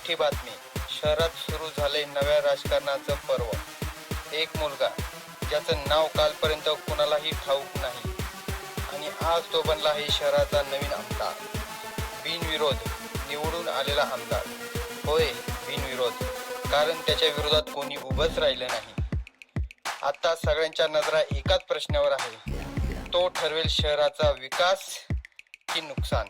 मोठी बातमी. शहरात सुरू झाले नव्या राजकारणाचं पर्व. एक मुलगा ज्याचं नाव कालपर्यंत कुणालाही ठाऊक नाही. आणि आज तो बनला आहे शहराचा नवीन आमदार. बिनविरोध निवडून आलेला आमदार. होय बिनविरोध. कारण त्याच्या विरोधात कोणी उभंच राहिलं नाही. आता सगळ्यांच्या नजरा एकाच प्रश्नावर आहे. तो ठरवेल शहराचा विकास की नुकसान?